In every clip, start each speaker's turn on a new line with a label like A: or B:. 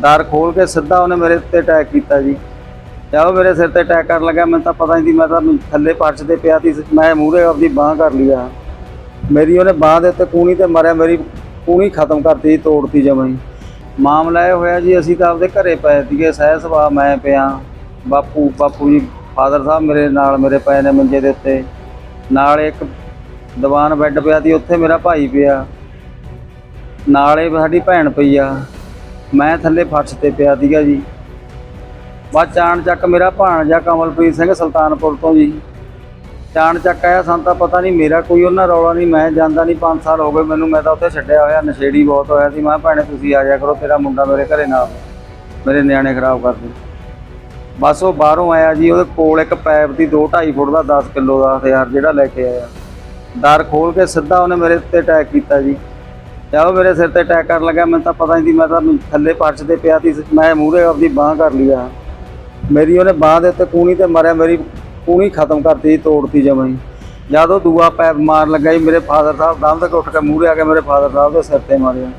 A: ਦਰ ਖੋਲ ਕੇ ਸਿੱਧਾ ਉਹਨੇ ਮੇਰੇ ਉੱਤੇ ਅਟੈਕ ਕੀਤਾ ਜੀ। ਜਦ ਉਹ ਮੇਰੇ ਸਿਰ ਤੇ ਅਟੈਕ ਕਰਨ ਲੱਗਾ ਮੈਨੂੰ ਤਾਂ ਪਤਾ ਨਹੀਂ ਸੀ ਮੈਂ ਤਾਂ ਥੱਲੇ ਪਰਚ ਤੇ ਪਿਆ ਸੀ ਮੈਂ ਮੂਹਰੇ ਆਪਦੀ ਬਾਹ ਕਰ ਲਿਆ ਮੇਰੀ ਉਹਨੇ ਬਾਹ ਦੇ ਉੱਤੇ ਕੂਣੀ ਤੇ ਮਾਰਿਆ ਮੇਰੀ ਕੂਣੀ ਖਤਮ ਕਰਤੀ ਜੀ, ਤੋੜਤੀ ਜਮਾਂ ਹੀ। ਮਾਮਲਾ ਇਹ ਹੋਇਆ ਜੀ ਅਸੀਂ ਤਾਂ ਆਪਦੇ ਘਰੇ ਪਏ ਸੀਗੇ ਸਹਿ ਸੁਭਾਅ ਮੈਂ ਪਿਆ। ਬਾਪੂ ਬਾਪੂ ਜੀ ਫਾਦਰ ਸਾਹਿਬ ਮੇਰੇ ਨਾਲ ਮੇਰੇ ਪਏ ਨੇ ਮੰਜੇ ਦੇ ਉੱਤੇ। ਨਾਲ ਇੱਕ ਦੀਵਾਨ ਬੈੱਡ ਪਿਆ ਸੀ ਉੱਥੇ ਮੇਰਾ ਭਾਈ ਪਿਆ। ਨਾਲੇ ਸਾਡੀ ਭੈਣ ਪਈ ਆ। ਮੈਂ ਥੱਲੇ ਫਰਸ਼ ਤੇ ਪਿਆ ਸੀਗਾ ਜੀ। ਬਾਅਦ ਚਾਣ ਚੱਕ ਮੇਰਾ ਭਾਣਜਾ ਕਮਲਪ੍ਰੀਤ ਸਿੰਘ ਸੁਲਤਾਨਪੁਰ ਤੋਂ ਜੀ। ਚਾਣ ਚੱਕ ਆਇਆ, ਸਾਨੂੰ ਤਾਂ ਪਤਾ ਨਹੀਂ ਮੇਰਾ ਕੋਈ ਉਹਨਾਂ ਰੌਲਾ ਨਹੀਂ, ਮੈਂ ਜਾਂਦਾ ਨਹੀਂ 5 ਸਾਲ ਹੋ ਗਏ ਮੈਨੂੰ, ਮੈਂ ਤਾਂ ਉੱਥੇ ਛੱਡਿਆ ਹੋਇਆ, ਨਸ਼ੇੜੀ ਬਹੁਤ ਹੋਇਆ ਸੀ। ਮੈਂ ਕਿਹਾ ਭੈਣੇ ਤੁਸੀਂ ਆ ਜਾਇਆ ਕਰੋ, ਤੇਰਾ ਮੁੰਡਾ ਮੇਰੇ ਘਰੇ ਨਾਲ ਮੇਰੇ ਨਿਆਣੇ ਖਰਾਬ ਕਰਦੇ ਬਸ ਉਹ ਬਾਹਰੋਂ ਆਇਆ ਜੀ, ਉਹਦੇ ਕੋਲ ਇੱਕ ਪੈਪ ਦੀ 2 2.5 ਫੁੱਟ ਦਾ 10 ਕਿਲੋ ਦਾ ਹਥਿਆਰ ਜਿਹੜਾ ਲੈ ਕੇ ਆਇਆ। ਦਰ ਖੋਲ ਕੇ ਸਿੱਧਾ ਉਹਨੇ ਮੇਰੇ ਉੱਤੇ ਅਟੈਕ ਕੀਤਾ ਜੀ। ਜਦ ਉਹ ਮੇਰੇ ਸਿਰ ਤੇ ਅਟੈਕ ਕਰਨ ਲੱਗਾ ਮੈਨੂੰ ਤਾਂ ਪਤਾ ਨਹੀਂ ਸੀ ਮੈਂ ਤਾਂ ਥੱਲੇ ਪਰਚ ਤੇ ਪਿਆ ਸੀ ਮੈਂ ਮੂਹਰੇ ਆਪਦੀ ਬਾਹ ਕਰ ਲਿਆ ਮੇਰੀ ਉਹਨੇ ਬਾਹ ਦੇ ਉੱਤੇ ਕੂਣੀ ਤੇ ਮਾਰਿਆ ਮੇਰੀ ਕੂਣੀ ਖਤਮ ਕਰਤੀ ਜੀ, ਤੋੜਤੀ ਜਮਾਂ ਹੀ। ਜਦ ਉਹ ਦੂਆ ਪੈਪ ਮਾਰ ਲੱਗਾ ਜੀ ਮੇਰੇ ਫਾਦਰ ਸਾਹਿਬ ਦੰਦ ਤੱਕ ਉੱਠ ਕੇ ਮੂਹਰੇ ਆ ਕੇ ਮੇਰੇ ਫਾਦਰ ਸਾਹਿਬ ਦੇ ਸਿਰ ਤੇ ਮਾਰਿਆ।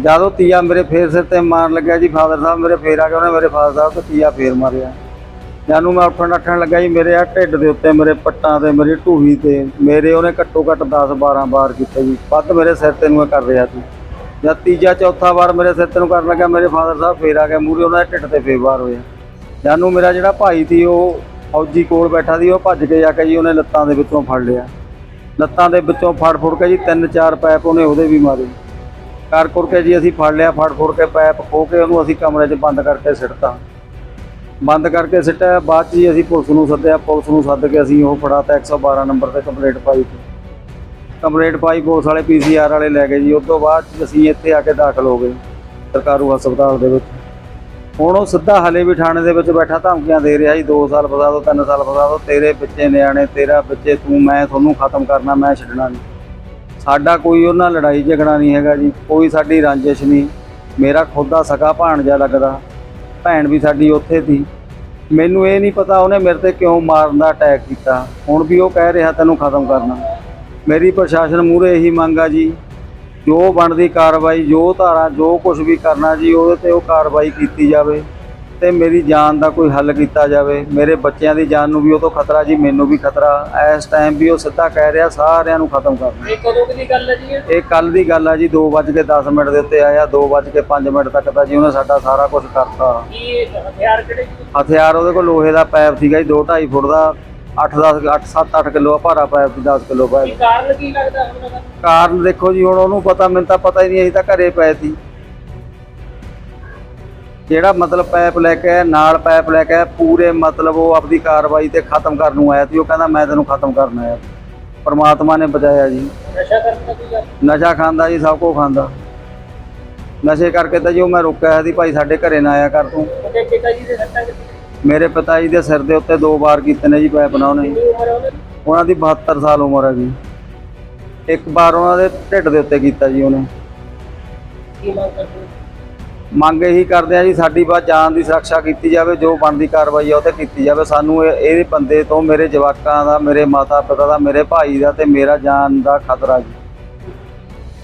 A: ਜਦ ਉਹ ਤੀਆ ਮੇਰੇ ਫੇਰ ਸਿਰ ਤੇ ਮਾਰਨ ਲੱਗਿਆ ਜੀ ਫਾਦਰ ਸਾਹਿਬ ਮੇਰੇ ਫੇਰ ਆ ਕੇ ਉਹਨੇ ਮੇਰੇ ਫਾਦਰ ਸਾਹਿਬ ਤੇ ਤੀਆ ਫੇਰ ਮਾਰਿਆ। ਜਾਨੂੰ ਮੈਂ ਉੱਠਣ ਨੱਠਣ ਲੱਗਾ ਜੀ, ਮੇਰੇ ਆ ਢਿੱਡ ਦੇ ਉੱਤੇ, ਮੇਰੇ ਪੱਟਾਂ ਤੇ, ਮੇਰੀ ਢੂਹੀ ਤੇ, ਮੇਰੇ ਉਹਨੇ ਘੱਟੋ ਘੱਟ 10 12 ਵਾਰ ਕੀਤੇ ਜੀ। ਵੱਧ ਮੇਰੇ ਸਿਰ ਤੇ ਨੂੰ ਇਹ ਕਰ ਰਿਹਾ ਸੀ। ਜਦ ਤੀਜਾ, ਚੌਥਾ ਵਾਰ ਮੇਰੇ ਸਿਰ ਤੇ ਨੂੰ ਕਰਨ ਲੱਗਾ, ਮੇਰੇ ਫਾਦਰ ਸਾਹਿਬ ਫੇਰ ਆ ਕੇ ਮੂਹਰੇ ਉਹਨਾਂ ਦੇ ਢਿੱਡ ਤੇ ਫੇਰ ਵਾਰ ਹੋਇਆ। ਜਾਨੂੰ ਮੇਰਾ ਜਿਹੜਾ ਭਾਈ ਸੀ, ਉਹ ਫੌਜੀ ਕੋਲ ਬੈਠਾ ਸੀ, ਉਹ ਭੱਜ ਕੇ ਜਾ ਕੇ ਜੀ, ਉਹਨੇ ਲੱਤਾਂ ਦੇ ਵਿੱਚੋਂ ਫੜ ਲਿਆ। ਲੱਤਾਂ ਦੇ ਵਿੱਚੋਂ ਫੜ ਫੁੜ ਕੇ ਜੀ, ਤਿੰਨ ਚਾਰ ਪੈਪ ਉਹਨੇ ਉਹਦੇ ਵੀ ਮਾਰੇ। ਕਰ ਕੁਰ ਕੇ ਜੀ, ਅਸੀਂ ਫੜ ਲਿਆ, ਫੜ ਫੁੜ ਕੇ ਪੈਪ ਖੋ ਕੇ ਉਹਨੂੰ ਅਸੀਂ ਕਮਰੇ 'ਚ ਬੰਦ ਕਰਕੇ ਸਿੱਟਤਾ। ਬੰਦ ਕਰਕੇ ਸਿੱਟਿਆ ਬਾਅਦ 'ਚ ਜੀ ਅਸੀਂ ਪੁਲਿਸ ਨੂੰ ਸੱਦਿਆ। ਪੁਲਿਸ ਨੂੰ ਸੱਦ ਕੇ ਅਸੀਂ ਉਹ ਫੜਾਤਾ 112 ਨੰਬਰ ਤੇ ਕੰਪਲੇਂਟ ਪਾਈ। ਕੰਪਲੇਂਟ ਪਾਈ, ਪੁਲਿਸ ਵਾਲੇ ਪੀਸੀਆਰ ਵਾਲੇ ਲੈ ਗਏ ਜੀ। ਉਸ ਤੋਂ ਬਾਅਦ 'ਚ ਅਸੀਂ ਇੱਥੇ ਆ ਕੇ ਦਾਖਲ ਹੋ ਗਏ ਸਰਕਾਰੂ ਹਸਪਤਾਲ ਦੇ ਵਿੱਚ। ਹੁਣ ਉਹ ਸਿੱਧਾ ਹਲੇ ਵੀ ਥਾਣੇ ਦੇ ਵਿੱਚ ਬੈਠਾ, ਧਮਕੀਆਂ ਦੇ ਰਿਹਾ ਜੀ। 2 ਸਾਲ ਫਸਾ ਦੋ 3 ਸਾਲ ਫਸਾ ਦੋ। ਤੇਰੇ ਬੱਚੇ ਨਿਆਣੇ, ਤੇਰਾ ਬੱਚੇ, ਤੂੰ, ਮੈਂ ਤੁਹਾਨੂੰ ਖਤਮ ਕਰਨਾ, ਮੈਂ ਛੱਡਣਾ ਨਹੀਂ। ਸਾਡਾ ਕੋਈ ਉਹਨਾਂ ਲੜਾਈ ਝਗੜਾ ਨਹੀਂ ਹੈਗਾ ਜੀ। ਕੋਈ ਸਾਡੀ ਰੰਜਿਸ਼ ਨਹੀਂ। ਮੇਰਾ ਖੁਦ ਦਾ ਸਕਾ ਭਾਣਜਾ ਲੱਗਦਾ। ਭੈਣ ਵੀ ਸਾਡੀ ਉੱਥੇ ਸੀ ਮੈਨੂੰ ਇਹ ਨਹੀਂ ਪਤਾ ਉਹਨੇ ਮੇਰੇ ਤੇ ਕਿਉਂ ਮਾਰਨ ਦਾ ਅਟੈਕ ਕੀਤਾ। ਹੁਣ ਵੀ ਉਹ ਕਹਿ ਰਿਹਾ, ਤੈਨੂੰ ਖਤਮ ਕਰਨਾ। ਮੇਰੀ ਪ੍ਰਸ਼ਾਸਨ ਮੂਹਰੇ ਇਹੀ ਮੰਗ ਆ ਜੀ। ਜੋ ਬਣਦੀ ਕਾਰਵਾਈ, ਜੋ ਧਾਰਾ, ਜੋ ਕੁਝ ਵੀ ਕਰਨਾ ਜੀ, ਉਹਦੇ ਤੇ ਉਹ ਕਾਰਵਾਈ ਕੀਤੀ ਜਾਵੇ। ਤੇ ਮੇਰੀ ਜਾਨ ਦਾ ਕੋਈ ਹੱਲ ਕੀਤਾ ਜਾਵੇ ਮੇਰੇ ਬੱਚਿਆਂ ਦੀ ਜਾਨ ਨੂੰ ਵੀ ਉਹ ਤੋਂ ਖਤਰਾ ਜੀ ਮੈਨੂੰ ਵੀ ਖਤਰਾ। ਇਸ ਟਾਈਮ ਵੀ ਉਹ ਸਿੱਧਾ ਕਹਿ ਰਿਹਾ ਸਾਰਿਆਂ ਨੂੰ ਖਤਮ ਕਰਨਾ
B: ਇਹ ਕਦੋਂ ਦੀ ਗੱਲ ਹੈ ਜੀ ਇਹ?
A: ਕੱਲ ਦੀ ਗੱਲ ਆ ਜੀ 2:10 ਮਿੰਟ ਦੇ ਉੱਤੇ ਆਇਆ 2:05 ਮਿੰਟ ਤੱਕ ਤਾਂ ਜੀ ਉਹਨੇ ਸਾਡਾ ਸਾਰਾ ਕੁਝ ਕਰਤਾ।
B: ਕੀ ਹਥਿਆਰ ਕਿਹੜੇ ਜੀ?
A: ਹਥਿਆਰ ਉਹਦੇ ਕੋਲ ਲੋਹੇ ਦਾ ਪਾਈਪ ਸੀਗਾ ਜੀ 2.5 ਫੁੱਟ ਦਾ 8-10 8 7-8 ਕਿਲੋ ਭਾਰਾ ਪਾਈਪ ਸੀ 10 ਕਿਲੋ
B: ਕੀ
A: ਪਾਈਪ
B: ਕਾਰਨ ਕੀ ਲੱਗਦਾ ਹੁਣ
A: ਕਾਰਨ ਦੇਖੋ ਜੀ ਹੁਣ ਉਹਨੂੰ ਪਤਾ ਮੈਨੂੰ ਤਾਂ ਪਤਾ ਹੀ ਨਹੀਂ ਅਸੀਂ ਤਾਂ ਘਰੇ ਪਏ ਸੀ। ਜਿਹੜਾ ਮਤਲਬ ਪਾਈਪ ਲੈ ਕੇ ਆਇਆ, ਨਾਲ ਪਾਈਪ ਲੈ ਕੇ ਆਇਆ, ਪੂਰੇ ਮਤਲਬ ਉਹ ਆਪਦੀ ਕਾਰਵਾਈ ਤੇ ਖਤਮ ਕਰਨ ਨੂੰ ਆਇਆ ਸੀ। ਉਹ ਕਹਿੰਦਾ ਮੈਂ ਤੈਨੂੰ ਖਤਮ ਕਰਨਾ ਹੈ ਪਰਮਾਤਮਾ ਨੇ ਬਚਾਇਆ ਜੀ।
B: ਨਸ਼ਾ
A: ਖਾਂਦਾ ਜੀ ਸਭ ਕੁਝ ਖਾਂਦਾ। ਨਸ਼ੇ ਕਰਕੇ ਤਾਂ ਜੀ ਉਹ ਮੈਂ ਰੋਕਿਆ ਸੀ ਭਾਈ ਸਾਡੇ ਘਰੇ ਨਾ ਆਇਆ ਕਰ ਤੂੰ।
B: ਉਹਦੇ ਪਿਤਾ ਜੀ ਦੇ ਸੱਟਾਂ ਕਿੰਨੀ
A: ਮੇਰੇ ਪਿਤਾ ਜੀ ਦੇ ਸਿਰ ਦੇ ਉੱਤੇ ਦੋ ਵਾਰ ਕੀਤੇ ਨੇ ਜੀ ਪੈਪ ਨਾਲ ਉਹਨੇ। ਉਹਨਾਂ ਦੀ 72 ਸਾਲ ਉਮਰ ਹੈ ਜੀ। ਇੱਕ ਵਾਰ ਉਹਨਾਂ ਦੇ ਢਿੱਡ ਦੇ ਉੱਤੇ ਕੀਤਾ ਜੀ ਉਹਨੇ।
B: ਕੀ ਮੰਗ ਕਰਦੇ ਹੋ?
A: ਮੰਗ ਇਹੀ ਕਰਦੇ ਆ ਜੀ ਸਾਡੀ ਬਾਤ ਜਾਨ ਦੀ ਸੁਰੱਖਿਆ ਕੀਤੀ ਜਾਵੇ ਜੋ ਬਣਦੀ ਕਾਰਵਾਈ ਆ ਉਹ ਤੇ ਕੀਤੀ ਜਾਵੇ। ਸਾਨੂੰ ਇਹ ਇਹ ਬੰਦੇ ਤੋਂ ਮੇਰੇ ਜਵਾਕਾਂ ਦਾ ਮੇਰੇ ਮਾਤਾ ਪਿਤਾ ਦਾ ਮੇਰੇ ਭਾਈ ਦਾ ਤੇ ਮੇਰਾ ਜਾਨ ਦਾ ਖਤਰਾ ਜੀ।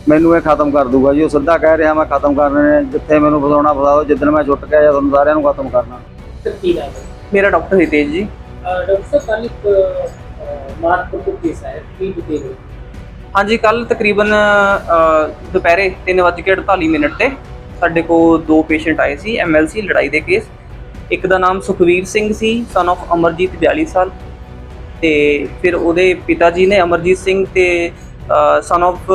A: ਮੈਨੂੰ ਇਹ ਖਤਮ ਕਰ ਦੂਗਾ ਜੀ। ਉਹ ਸਿੱਧਾ ਕਹਿ ਰਿਹਾ ਮੈਂ ਖਤਮ ਕਰਨੇ ਜਿੱਥੇ ਮੈਨੂੰ ਫਸਾਉਣਾ ਫਸਾਓ ਜਿੱਦਣ ਮੈਂ ਛੁੱਟ ਗਿਆ ਜਾਂ ਤੁਹਾਨੂੰ ਸਾਰਿਆਂ ਨੂੰ ਖਤਮ ਕਰਨਾ।
B: ਤੇ
C: ਮੇਰਾ ਡਾਕਟਰ ਹਿਤੇਸ਼ ਜੀ।
B: ਡਾਕਟਰ ਸਾਹਿਬ ਕੱਲ ਇੱਕ ਦਾ ਕੇਸ ਹੈ ਕੀ ਡਿਟੇਲ
C: ਹਾਂਜੀ ਕੱਲ ਤਕਰੀਬਨ ਦੁਪਹਿਰੇ 3:48 ਮਿੰਟ ਤੇ ਸਾਡੇ ਕੋਲ ਦੋ ਪੇਸ਼ੈਂਟ ਆਏ ਸੀ ਐਮਐਲਸੀ ਲੜਾਈ ਦੇ ਕੇਸ ਇੱਕ ਦਾ ਨਾਮ ਸੁਖਵੀਰ ਸਿੰਘ ਸੀ ਸਨ of ਅਮਰਜੀਤ 42 ਸਾਲ। ਤੇ ਫਿਰ ਉਹਦੇ ਪਿਤਾ ਜੀ ਨੇ ਅਮਰਜੀਤ ਸਿੰਘ ਤੇ ਸਨ of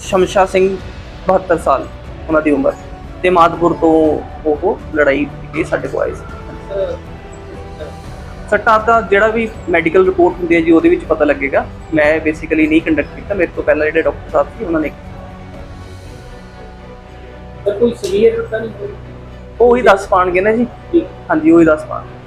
C: ਸ਼ਮਸ਼ਾ ਸਿੰਘ 72 ਸਾਲ, ਉਹਨਾਂ ਦੀ ਉਮਰ। ਤੇ ਮਾਦਪੁਰ ਤੋਂ ਉਹ ਲੜਾਈ ਦੇ ਸਾਡੇ ਕੋਲ ਆਏ ਸੀ। ਸੱਟਾਂ ਦਾ ਜਿਹੜਾ ਵੀ ਮੈਡੀਕਲ ਰਿਪੋਰਟ ਹੁੰਦੀ ਹੈ ਜੀ, ਉਹਦੇ ਵਿੱਚ ਪਤਾ ਲੱਗੇਗਾ। ਮੈਂ ਬੇਸਿਕਲੀ ਨਹੀਂ ਕੰਡਕਟ ਕੀਤਾ, ਮੇਰੇ ਤੋਂ ਪਹਿਲਾਂ ਜਿਹੜੇ ਡਾਕਟਰ ਸਾਹਿਬ ਸੀ, ਉਹਨਾਂ ਨੇ
B: ਤਾਂ ਕੋਈ ਸੀਰੀਅਸ ਤਾਂ ਨਹੀਂ ਹੋਈ
C: ਉਹ ਹੀ ਦੱਸ ਪਾਣਗੇ ਨਾ ਜੀ। ਹਾਂਜੀ ਉਹ ਹੀ ਦੱਸ ਪਾਣਗੇ।